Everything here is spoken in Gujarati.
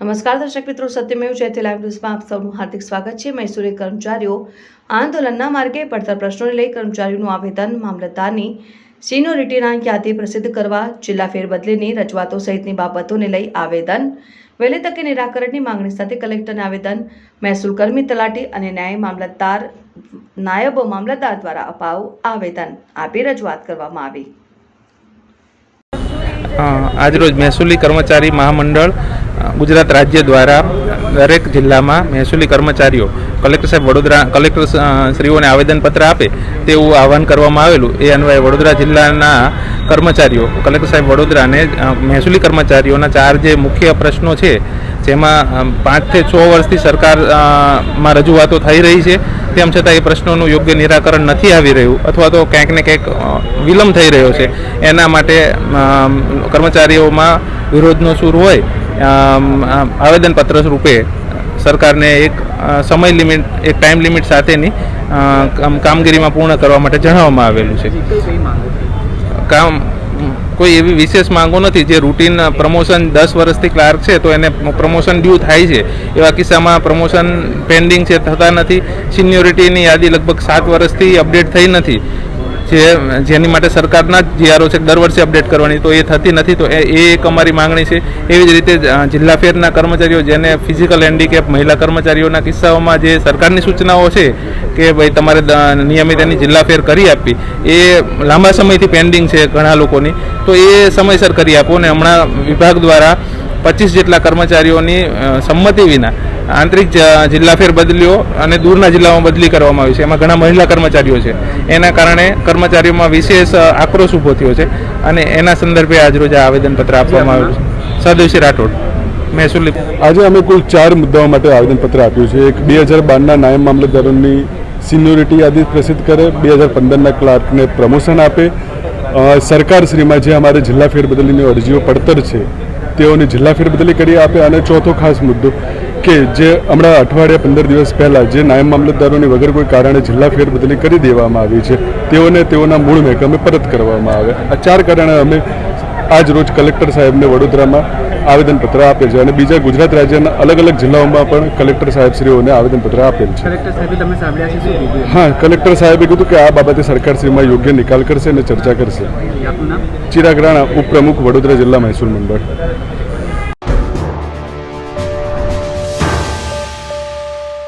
નમસ્કાર દર્શક મિત્રો, સત્યમેવ જયતે લાઈવ ન્યૂઝમાં આપ સૌનું હાર્દિક સ્વાગત છે. મૈસૂરે કર્મચારીઓ આંદોલનના માર્ગે પડતર પ્રશ્નોને લઈ કર્મચારીઓનું આવેદન મામલતદારની સિનિયોરિટીના યાદી પ્રસિદ્ધ કરવા જિલ્લા ફેરબદલીની રજૂઆતો સહિતની બાબતોને લઈ આવેદન, વહેલી તકે નિરાકરણની માંગણી સાથે કલેક્ટરને આવેદન, મહેસૂલ કર્મી તલાટી અને ન્યાય મામલતદાર, નાયબ મામલતદાર દ્વારા અપાવ આવેદન આપી રજૂઆત કરવામાં આવી. આજરોજ મહેસૂલી કર્મચારી મહામંડળ ગુજરાત રાજ્ય દ્વારા દરેક જિલ્લામાં મહેસૂલી કર્મચારીઓ, કલેક્ટર સાહેબ વડોદરા, કલેક્ટર શ્રીઓને આવેદનપત્ર આપે તેવું આહવાન કરવામાં આવેલું. એ અન્વયે વડોદરા જિલ્લાના કર્મચારીઓ, કલેક્ટર સાહેબ વડોદરાને મહેસૂલી કર્મચારીઓના ચાર જે મુખ્ય પ્રશ્નો છે. જેમાં પાંચથી છ વર્ષથી સરકારમાં રજૂઆતો થઈ રહી છે. તેમ છતાં એ પ્રશ્નોનું યોગ્ય નિરાકરણ નથી આવી રહ્યું અથવા તો ક્યાંક ને ક્યાંક વિલંબ થઈ રહ્યો છે. એના માટે કર્મચારીઓમાં વિરોધનો સૂર હોય આવેદનપત્ર રૂપે સરકારને એક સમય લિમિટ એક ટાઈમ લિમિટ સાથેની કામ- કામગીરીમાં પૂર્ણ કરવા માટે જણાવવામાં આવેલું છે? કામ કોઈ એવી વિશેષ માંગો નથી જે રૂટીન પ્રમોશન દસ વર્ષથી ક્લાર્ક છે તો એને પ્રમોશન ડ્યુ થાય છે. એવા કિસ્સામાં પ્રમોશન પેન્ડિંગ છે, થતા નથી. સિનિયોરિટીની યાદી લગભગ સાત વર્ષથી અપડેટ થઈ નથી. જે જેની માટે સરકારના જ જીઆરઓ છે, દર વર્ષે અપડેટ કરવાની. તો એ થતી નથી, તો એ એક અમારી માંગણી છે. એવી જ રીતે જિલ્લા ફેરના કર્મચારીઓ જેને ફિઝિકલ હેન્ડીકેપ મહિલા કર્મચારીઓના કિસ્સાઓમાં જે સરકારની સૂચનાઓ છે કે ભાઈ તમારે નિયમિત એની જિલ્લા ફેર કરી આપવી, એ લાંબા સમયથી પેન્ડિંગ છે ઘણા લોકોની. તો એ સમયસર કરી આપો ને હમણાં વિભાગ દ્વારા પચીસ જેટલા કર્મચારીઓની સંમતિ વિના આંતરિક જિલ્લા ફેરબદલીઓ અને દૂરના જિલ્લામાં બદલી કરવામાં આવી છે. એમાં ઘણા મહિલા કર્મચારીઓ છે. એના કારણે કર્મચારીઓમાં વિશેષ આક્રોશ ઊભો થયો છે અને એના સંદર્ભે આજરોજ આ આવેદનપત્ર આપવામાં આવ્યું છે. સદેશી રાઠોડ, મહેસૂલ. આજે અમે કુલ ચાર મુદ્દાઓ માટે આવેદનપત્ર આપ્યું છે. એક, બે હજાર બારના નાયબ મામલતદારોની સિન્યોરિટી યાદી પ્રસિદ્ધ કરે. બે હજાર પંદરના ક્લાર્કને પ્રમોશન આપે. સરકારશ્રીમાં જે અમારે જિલ્લા ફેરબદલીની અરજીઓ પડતર છે તેઓની જિલ્લા ફેરબદલી કરી આપે અને ચોથો ખાસ મુદ્દો કે જે હમણાં અઠવાડિયા પંદર દિવસ પહેલાં જે નાયબ મામલતદારોની વગર કોઈ કારણે જિલ્લા ફેરબદલી કરી દેવામાં આવી છે, તેઓને તેઓના મૂળ મહેકમે પરત કરવામાં આવે. આ ચાર કારણે અમે આજ રોજ કલેક્ટર સાહેબને વડોદરામાં આવેદનપત્ર આપે છે અને બીજા ગુજરાત રાજ્યના અલગ અલગ જિલ્લાઓમાં પણ કલેક્ટર સાહેબશ્રીઓને આવેદનપત્ર આપેલ છે. હા કલેક્ટર સાહેબે કીધું કે આ બાબતે સરકારશ્રીમાં યોગ્ય નિકાલ કરશે અને ચર્ચા કરશે. ચિરાગ રાણા ઉપપ્રમુખ વડોદરા જિલ્લા મહેસૂલ મંડળ.